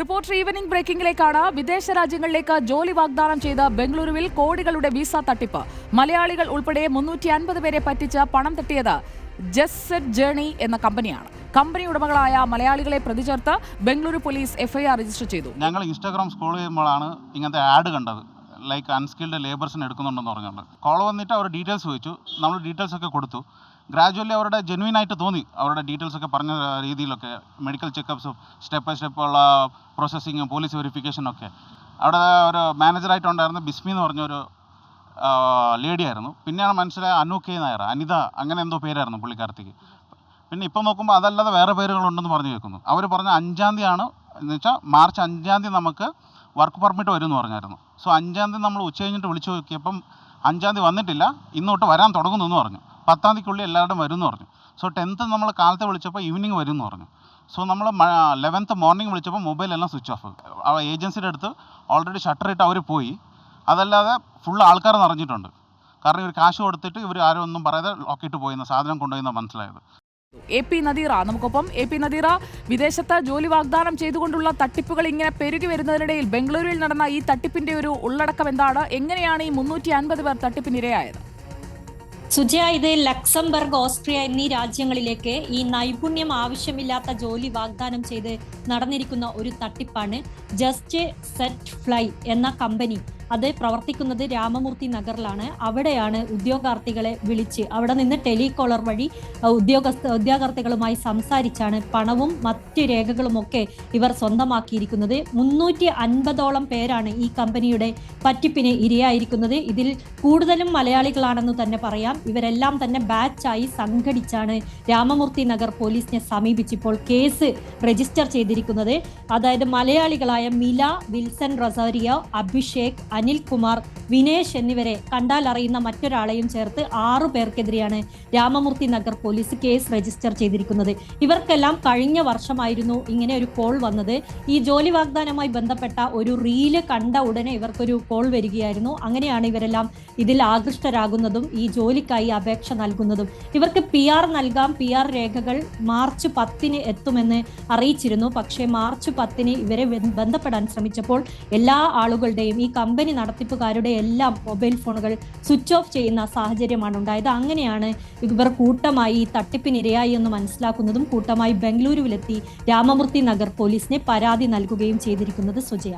Reporter evening ബ്രേക്കിംഗിലേക്കാണ് വിദേശ രാജ്യങ്ങളിലേക്ക് ജോലി വാഗ്ദാനം ചെയ്ത ബംഗളൂരുവിൽ കോടികളുടെ വിസ തട്ടിപ്പ്. മലയാളികൾ ഉൾപ്പെടെ മുന്നൂറ്റി അൻപത് പേരെ പറ്റിച്ച് പണം തട്ടിയത് ജസ്റ്റ് ജേണി എന്ന കമ്പനിയാണ്. കമ്പനി ഉടമകളായ മലയാളികളെ പ്രതിചേർത്ത് ബംഗളൂരു പോലീസ് എഫ്ഐആർ രജിസ്റ്റർ ചെയ്തു. ഞങ്ങൾ ഇൻസ്റ്റാഗ്രാം സ്ക്രോൾ ചെയ്യുമ്പോഴാണ് ഇങ്ങനത്തെ ആഡ് കണ്ടത്. ലൈക്ക് അൺസ്കിൽഡ് ലേബേഴ്സിന് എടുക്കുന്നുണ്ടെന്ന് പറഞ്ഞുകൊണ്ട്. കോൾ വന്നിട്ട് അവർ ഡീറ്റെയിൽസ് ചോദിച്ചു. നമ്മൾ ഡീറ്റെയിൽസ് ഒക്കെ കൊടുത്തു. ഗ്രാജുവലി അവരുടെ ജെന്വിൻ ആയിട്ട് തോന്നി. അവരുടെ ഡീറ്റെയിൽസ് ഒക്കെ പറഞ്ഞ രീതിയിലൊക്കെ മെഡിക്കൽ ചെക്കപ്സും സ്റ്റെപ്പ് ബൈ സ്റ്റെപ്പ് ഉള്ള പ്രോസസ്സിങ്ങും പോലീസ് വെരിഫിക്കേഷനും ഒക്കെ. അവിടെ ഒരു മാനേജറായിട്ടുണ്ടായിരുന്ന ബിസ്മി എന്ന് പറഞ്ഞ ഒരു ലേഡി ആയിരുന്നു. പിന്നെയാണ് മനസ്സിലായ അനൂക്കെ നായർ അനിത അങ്ങനെ എന്തോ പേരായിരുന്നു പുള്ളിക്കാരത്തേക്ക്. പിന്നെ ഇപ്പം നോക്കുമ്പോൾ അതല്ലാതെ വേറെ പേരുകളുണ്ടെന്ന് പറഞ്ഞു കേൾക്കുന്നു. അവർ പറഞ്ഞ അഞ്ചാം തീയതിയാണ് എന്ന് വെച്ചാൽ മാർച്ച് അഞ്ചാം തീയതി നമുക്ക് വർക്ക് പെർമിറ്റ് വരും എന്ന് പറഞ്ഞായിരുന്നു. സോ അഞ്ചാം തീയതി നമ്മൾ ഉച്ച കഴിഞ്ഞിട്ട് വിളിച്ചു നോക്കിയപ്പം അഞ്ചാം തീയതി വന്നിട്ടില്ല ഇന്നോട്ട് വരാൻ തുടങ്ങുന്നു എന്ന് പറഞ്ഞു. പത്താം തീയതിക്കുള്ളിൽ എല്ലാവരും വരും എന്ന് പറഞ്ഞു. സോ ടെൻത്ത് നമ്മൾ കാലത്തെ വിളിച്ചപ്പോൾ ഈവനിങ് വരും എന്ന് പറഞ്ഞു. സോ നമ്മൾ ലെവൻത്ത് മോർണിംഗ് വിളിച്ചപ്പോൾ മൊബൈലെല്ലാം സ്വിച്ച് ഓഫ് ആ ഏജൻസിയുടെ അടുത്ത് ഓൾറെഡി ഷട്ടർ ഇട്ട് അവർ പോയി. അതല്ലാതെ ഫുൾ ആൾക്കാർ നിറഞ്ഞിട്ടുണ്ട്. കാരണം ഇവർ കാശ് കൊടുത്തിട്ട് ഇവർ ആരും ഒന്നും പറയാതെ ലോക്കിട്ട് പോയിന്ന സാധനം കൊണ്ടുപോയിന്നാണ് മനസ്സിലായത്. എ പി നദീറ നമുക്കൊപ്പം എ പി നദീറ വിദേശത്ത് ജോലി വാഗ്ദാനം ചെയ്തുകൊണ്ടുള്ള തട്ടിപ്പുകൾ ഇങ്ങനെ പെരുകി വരുന്നതിനിടയിൽ ബംഗളൂരുവിൽ നടന്ന ഈ തട്ടിപ്പിന്റെ ഒരു ഉള്ളടക്കം എന്താണ്? എങ്ങനെയാണ് ഈ മുന്നൂറ്റി അൻപത് പേർ തട്ടിപ്പിനിരയായത്? സുജയ ഇത് ലക്സംബർഗ് ഓസ്ട്രിയ എന്നീ രാജ്യങ്ങളിലേക്ക് ഈ നൈപുണ്യം ആവശ്യമില്ലാത്ത ജോലി വാഗ്ദാനം ചെയ്ത് നടന്നിരിക്കുന്ന ഒരു തട്ടിപ്പാണ് ജസ്റ്റ് സെറ്റ് ഫ്ലൈ എന്ന കമ്പനി. അത് പ്രവർത്തിക്കുന്നത് രാമമൂർത്തി നഗറിലാണ്. അവിടെയാണ് ഉദ്യോഗാർത്ഥികളെ വിളിച്ച് അവിടെ നിന്ന് ടെലികോളർ വഴി ഉദ്യോഗസ്ഥ ഉദ്യോഗാർത്ഥികളുമായി സംസാരിച്ചാണ് പണവും മറ്റ് രേഖകളുമൊക്കെ ഇവർ സ്വന്തമാക്കിയിരിക്കുന്നത്. മുന്നൂറ്റി അൻപതോളം പേരാണ് ഈ കമ്പനിയുടെ പറ്റിപ്പിന് ഇരയായിരിക്കുന്നത്. ഇതിൽ കൂടുതലും മലയാളികളാണെന്ന് തന്നെ പറയാം. ഇവരെല്ലാം തന്നെ ബാച്ചായി സംഘടിച്ചാണ് രാമമൂർത്തി നഗർ പോലീസിനെ സമീപിച്ചിപ്പോൾ കേസ് രജിസ്റ്റർ ചെയ്തിരിക്കുന്നത്. അതായത് മലയാളികളായ Mila Wilson Rosaria Abhishek Anilkumar Vinesh എന്നിവരെ കണ്ടാൽ അറിയുന്ന മറ്റൊരാളെയും ചേർത്ത് ആറു പേർക്കെതിരെയാണ് Ramamurthy Nagar police case register ചെയ്തിരിക്കുന്നത്. ഇവർക്കെല്ലാം കഴിഞ്ഞ വർഷമായിരുന്നു ഇങ്ങനെ ഒരു കോൾ വന്നത്. ഈ ജോലി വാഗ്ദാനവുമായി ബന്ധപ്പെട്ട ഒരു റീൽ കണ്ട ഉടനെ ഇവർക്കൊരു കോൾ വരികയായിരുന്നു. അങ്ങനെയാണ് ഇവരെല്ലാം ഇതിൽ ആകൃഷ്ടരാകുന്നതും ഈ ജോലിക്കായി അപേക്ഷ നൽകുന്നതും. ഇവർക്ക് പി ആർ നൽകാം. പി ആർ രേഖകൾ മാർച്ച് പത്തിന് എത്തുമെന്ന് അറിയിച്ചിരുന്നു. പക്ഷേ മാർച്ച് പത്തിന് ഇവരെ ബന്ധപ്പെടാൻ ശ്രമിച്ചപ്പോൾ എല്ലാ ആളുകളുടെയും ഈ കമ്പനി നടത്തിപ്പുകാരുടെ എല്ലാം മൊബൈൽ ഫോണുകൾ സ്വിച്ച് ഓഫ് ചെയ്യുന്ന സാഹചര്യമാണ് ഉണ്ടായത്. അങ്ങനെയാണ് ഇവർ കൂട്ടമായി തട്ടിപ്പിനിരയായി എന്ന് മനസ്സിലാക്കുന്നതും കൂട്ടമായി ബംഗളൂരുവിലെത്തി രാമമൂർത്തി നഗർ പോലീസിനെ പരാതി നൽകുകയും ചെയ്തിരിക്കുന്നത് സുജയ.